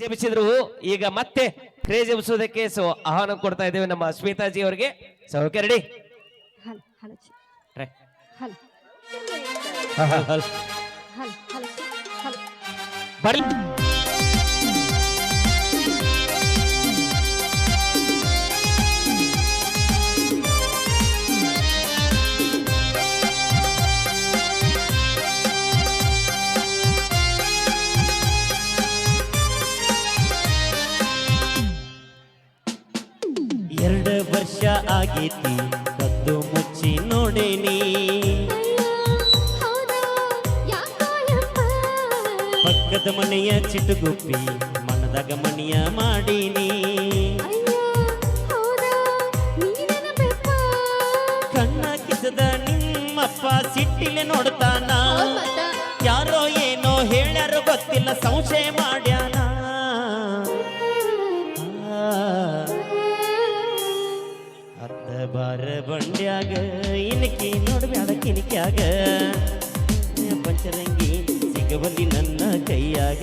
Craze ಎಬ್ಬಿಸಿದ್ರು. ಈಗ ಮತ್ತೆ craze ಎಬ್ಬಿಸೋದಕ್ಕೆ so ಆಹ್ವಾನ ಕೊಡ್ತಾ ಇದ್ದೇವೆ ನಮ್ಮ ಸ್ಮಿತಾಜಿ ಅವರಿಗೆ. ಸೊ ಓಕೆ ರೆಡಿ ಬರ್ಲಿ. ಎರಡು ವರ್ಷ ಆಗೈತಿ ಕದ್ದು ಮುಚ್ಚಿ ನೋಡೇನಿ. ಪಕ್ಕದ ಮನೆಯ ಚಿಟುಗುಪ್ಪಿ, ಮನದಾಗ ಮನೆಯ ಮಾಡೀನಿ. ಕಣ್ಣ ಕಿಸದ ನಿಮ್ಮಪ್ಪ ಸಿಟ್ಟಿಲೆ ನೋಡ್ತಾನ. ಯಾರೋ ಏನೋ ಹೇಳ್ಯಾರೋ ಗೊತ್ತಿಲ್ಲ, ಸಂಶಯ ಮಾಡ್ಯಾನ ಬಂಡ್ಯಾಗ ಇನಕಿ ನೋಡ್ಬ್ಯಾಡ ಕಿನಿಕ್ಯಾಗ. ಪಂಚರಂಗಿ ಸಿಗಬಲ್ಲಿ ನನ್ನ ಕೈಯಾಗ.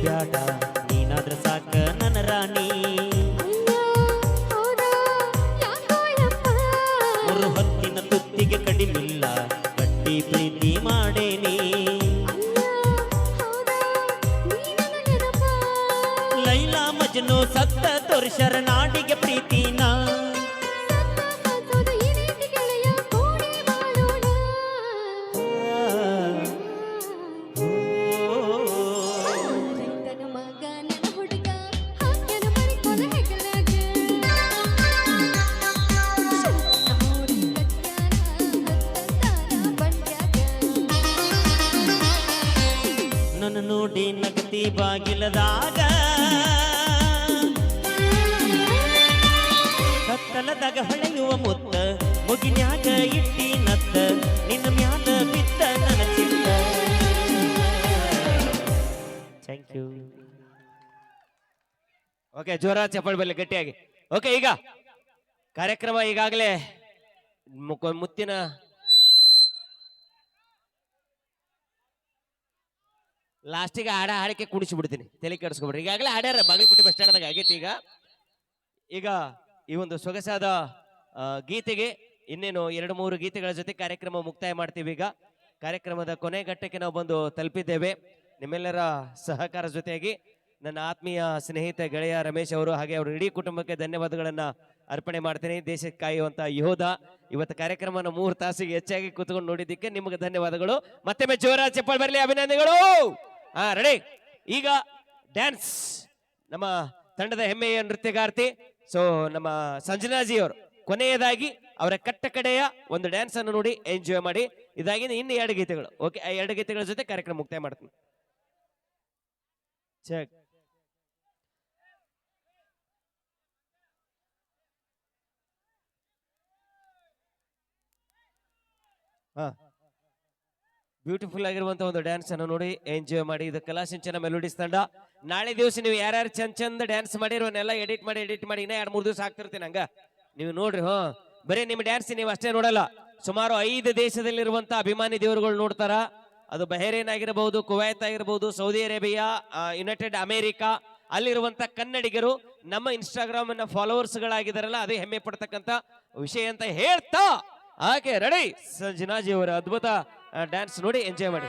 ಬ್ಯಾಡ ನೀನಾದ್ರ ಸಾಕ ನನ್ನ ರಾಣಿ. ಮೂರು ಹೊತ್ತಿನ ತುತ್ತಿಗೆ ಕಡಿಮಿಲ್ಲ ಗಟ್ಟಿ ಪ್ರೀತಿ ಮಾಡೇನಿ. ಲೈಲಾ ಮಜ್ನು ಸತ್ತ ತೋರಿಸರ ನಾಡಿಗೆ ನನ್ನ ನೋಡಿ ನಗತಿ ಬಾಗಿಲದಾಗ ಕತ್ತಲದಾಗ ಹೊಳೆಯುವ ಮುತ್ತ ಮುಗಿನ್ಯಾಗ ಇಟ್ಟಿ ನತ್ತ, ನಿನ್ನ ಮ್ಯಾಲ ಬಿತ್ತ ನನ್ನ ಚಿತ್ತ. ಥ್ಯಾಂಕ್ ಯು ಓಕೆ ಜೋರ ಬಲ್ಲಿ ಗಟ್ಟಿಯಾಗಿ. ಓಕೆ ಈಗ ಕಾರ್ಯಕ್ರಮ ಈಗಾಗಲೇ ಮುತ್ತಿನ ಲಾಸ್ಟಿಗೆ ಹಾಡ ಹಾಡಿಕೆ ಕುಡಿಸಿ ಬಿಡ್ತೀನಿ ತಲೆ ಕೆಡಿಸ್ಕೊಬಿಡ್ರಿ. ಈಗಾಗಲೇ ಹಾಡ್ಯಾರ ಬಾಗಲಕೋಟೆ ಬಸ್ ಸ್ಟ್ಯಾಂಡ್ದಾಗ ಆಗೈತಿ ಈಗ. ಈಗ ಈ ಒಂದು ಸೊಗಸಾದ ಗೀತೆಗೆ ಇನ್ನೇನು ಎರಡು ಮೂರು ಗೀತೆಗಳ ಜೊತೆ ಕಾರ್ಯಕ್ರಮ ಮುಕ್ತಾಯ ಮಾಡ್ತೀವಿ ಈಗ. ಕಾರ್ಯಕ್ರಮದ ಕೊನೆ ಘಟ್ಟಕ್ಕೆ ನಾವು ಬಂದು ತಲುಪಿದ್ದೇವೆ. ನಿಮ್ಮೆಲ್ಲರ ಸಹಕಾರ ಜೊತೆಯಾಗಿ ನನ್ನ ಆತ್ಮೀಯ ಸ್ನೇಹಿತ ಗೆಳೆಯ ರಮೇಶ್ ಅವರು ಹಾಗೆ ಅವರು ಇಡೀ ಕುಟುಂಬಕ್ಕೆ ಧನ್ಯವಾದಗಳನ್ನು ಅರ್ಪಣೆ ಮಾಡ್ತೀನಿ. ದೇಶಕ್ಕೆ ಕಾಯುವಂಥ ಯೋಧ ಇವತ್ತು ಕಾರ್ಯಕ್ರಮನ ಮೂರು ತಾಸಿಗೆ ಹೆಚ್ಚಾಗಿ ಕೂತ್ಕೊಂಡು ನೋಡಿದ್ದಕ್ಕೆ ನಿಮಗೆ ಧನ್ಯವಾದಗಳು. ಮತ್ತೊಮ್ಮೆ ಜೋರ ಚಪ್ಪಲ್ ಬರಲಿ. ಅಭಿನಂದನೆಗಳು. ಹಾ ರೆಡಿ ಈಗ ಡ್ಯಾನ್ಸ್ ನಮ್ಮ ತಂಡದ ಹೆಮ್ಮೆಯ ನೃತ್ಯಗಾರ್ತಿ ಸೊ ನಮ್ಮ ಸಂಜನಾಜಿ ಅವರು ಕೊನೆಯದಾಗಿ ಅವರ ಕಟ್ಟ ಕಡೆಯ ಒಂದು ಡ್ಯಾನ್ಸ್ ಅನ್ನು ನೋಡಿ ಎಂಜಾಯ್ ಮಾಡಿ. ಇದಾಗಿ ಇನ್ನು ಎರಡು ಗೀತೆಗಳು. ಓಕೆ ಆ ಎರಡು ಗೀತೆಗಳ ಜೊತೆ ಕಾರ್ಯಕ್ರಮ ಮುಕ್ತಾಯ ಮಾಡ್ತೀನಿ. ಚೆಕ್ ಹಾ. ಬ್ಯೂಟಿಫುಲ್ ಆಗಿರುವಂತ ಒಂದು ಡ್ಯಾನ್ಸ್ ಅನ್ನು ನೋಡಿ ಎಂಜಾಯ್ ಮಾಡಿ. ಇದು ಕಲಾಸಿಂಚನ ಮೆಲೋಡಿಸ್ ತಂಡ. ನಾಳೆ ದಿವಸ ನೀವು ಯಾರ್ಯಾರು ಚಂದ ಚಂದ ಡ್ಯಾನ್ಸ್ ಮಾಡಿರೋನೆಲ್ಲ ಎಡಿಟ್ ಮಾಡಿ ಎಡಿಟ್ ಮಾಡಿ, ಇನ್ನ ಎರಡು ಮೂರು ದಿವಸ ಆಗ್ತಿರ್ತೀನಿ ಹಂಗ. ನೀವು ನೋಡ್ರಿ ಹಾ ಬರೀ ನಿಮ್ಮ ಡ್ಯಾನ್ಸ್ ನೀವು ಅಷ್ಟೇ ನೋಡಲ್ಲ. ಸುಮಾರು ಐದು ದೇಶದಲ್ಲಿರುವಂತ ಅಭಿಮಾನಿ ದೇವರುಗಳು ನೋಡ್ತಾರ. ಅದು ಬಹರೇನ್ ಆಗಿರಬಹುದು ಕುವೈತ್ ಆಗಿರಬಹುದು ಸೌದಿ ಅರೇಬಿಯಾ ಯುನೈಟೆಡ್ ಅಮೆರಿಕಾ ಅಲ್ಲಿರುವಂತ ಕನ್ನಡಿಗರು, ನಮ್ಮ ಇನ್ಸ್ಟಾಗ್ರಾಮ್ನ ಫಾಲೋವರ್ಸ್ ಗಳಾಗಿದಾರಲ್ಲ ಅದೇ ಹೆಮ್ಮೆ ಪಡ್ತಕ್ಕಂತ ವಿಷಯ ಅಂತ ಹೇಳ್ತಾ. ಆಕೆ ರೆಡಿ ಸಂಜನಾಜಿ ಅವರ ಅದ್ಭುತ ಡ್ಯಾನ್ಸ್ ನೋಡಿ ಎಂಜಾಯ್ ಮಾಡಿ.